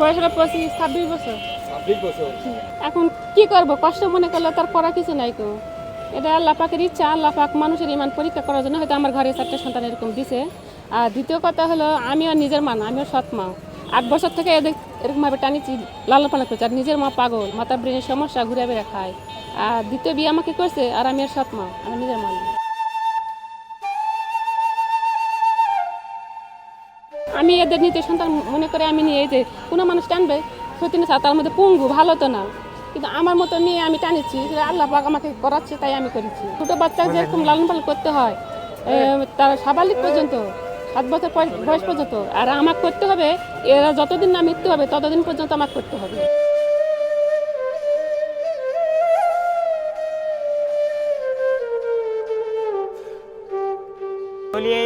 বয়স হলো পঁচিশ ছাব্বিশ বছর। এখন কি করব? কষ্ট মনে করলে তার করা কিছু নাই তো। এটা আল্লাহ পাকের ইচ্ছা আল্লাহ পাক মানুষের ইমান পরীক্ষা করার জন্য হয়তো আমার ঘরে চারটে সন্তান এরকম দিছে। আর দ্বিতীয় কথা হলো আমিও নিজের মা আমিও সৎ মা। আট বছর থেকে এদের এরকমভাবে টানিছি লালন পালন করছি। আর নিজের মা পাগল মাথা ব্রেনের সমস্যা ঘুরে বেড়ে খায়। আর দ্বিতীয় বিয়ে আমাকে করছে আর আমি আর সৎ মা আমি নিজের মা আমি এদের নিতে সন্তান মনে করে আমি নিয়ে এই যে কোনো মানুষ টানবে সত্যি না তার মধ্যে পঙ্গু ভালো তো না। কিন্তু আমার মতো মেয়ে আমি টানেছি আল্লাহ পাক আমাকে করাচ্ছে তাই আমি করেছি। ছোটো বাচ্চা যেরকম লালন পালন করতে হয় এ, তার সাবালিক পর্যন্ত সাত বছর বয়স- বয়স পর্যন্ত। আর আমাকে করতে হবে এরা যতদিন না মৃত্যু হবে ততদিন পর্যন্ত আমাকে করতে হবে।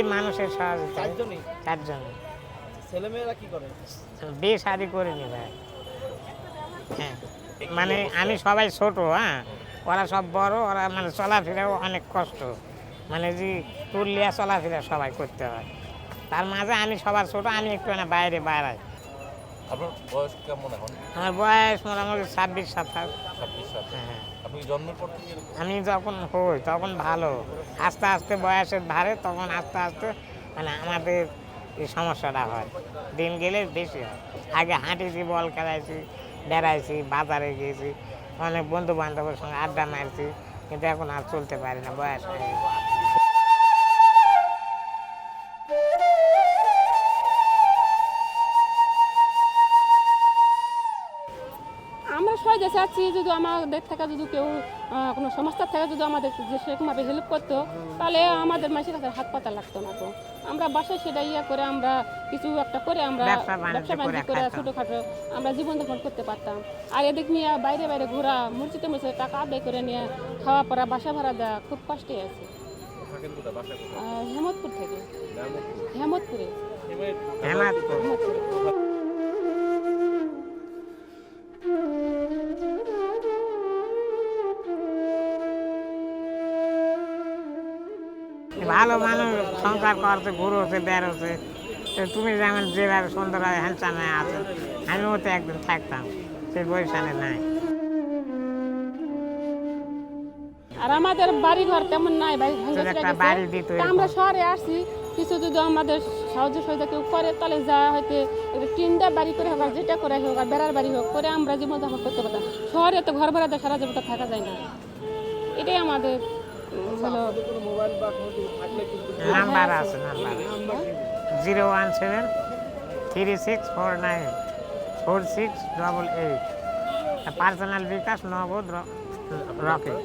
মানুষের সহযোগিতা চারজনই? চারজন ছেলেমেয়েরা কি করে? বিয়ে শাদি করিনি ভাই। হ্যাঁ মানে আমি সবাই ছোট হ্যাঁ। ওরা সব বড় ওরা মানে চলাফেরাও অনেক কষ্ট। মানে যে তুলিয়া চলাফেরা সবাই করতে হয়। তার মাঝে আমি সবার ছোট আমি একটু না বাইরে বাইরাই আপনার বয়স কেমন এখন? আমার বয়স মোটামুটি ছাব্বিশ সাতাশ। ছাব্বিশ হ্যাঁ আপনি জন্মের পর আমি যখন হই তখন ভালো। আস্তে আস্তে বয়সের ধারে তখন আস্তে আস্তে মানে আমাদের এই সমস্যাটা হয়। দিন গেলে বেশি হয়। আগে হাঁটেছি, বল খেলাইছি, বেড়াইছি, বাজারে গিয়েছি। অনেক বন্ধু বান্ধবের সঙ্গে আড্ডা মারছি, কিন্তু এখন আর চলতে পারি না, বয়স হয়ে সহজে চাচ্ছি যদি আমাদের থেকে যদি কেউ কোনো সংস্থার থেকে যদি আমাদের যে সেরকমভাবে হেল্প করতো তাহলে আমাদের মানুষের কাছে হাত পাতা লাগতো না তো। আমরা বাসায় সেটা ইয়ে করে আমরা কিছু একটা করে আমরা ব্যবসা বাণিজ্য করে। ছোটোখাটো আমরা জীবনযাপন করতে পারতাম। আর এদিক নিয়ে বাইরে বাইরে ঘোরা মসজিদে মসজিদে টাকা আদায় করে নিয়ে খাওয়া পড়া বাসা ভাড়া দেওয়া খুব কষ্টে আছে। হেমতপুর থেকে। হেমতপুরে। হেমতপুরে। ভালো মানুষ সংসার করছে ঘুরোছে বেরোছে তো তুমি যেমন যেভাবে সুন্দর হ্যান্ডসামে আছো। আমিও তো একদিন থাকতাম সেই বৈশানে নাই। আর আমাদের বাড়ি ঘর তেমন নাই দিত আমরা শহরে আসছি কিছু যদি আমাদের সাহায্য সহযোগিতা কেউ করে তাহলে যা হয়তো টিনটা বাড়ি করে হোক যেটা করে হোক আর বেড়ার বাড়ি হোক করে আমরা জীবন যাপন করতে পারতাম। শহরে তো ঘর ভাড়া দিয়ে সারা জীবন তো থাকা যায় না। এটাই আমাদের নাম্বার আছে, number zero one seven three six four nine four six double eight. Personal bKash Nagad র- রকেট।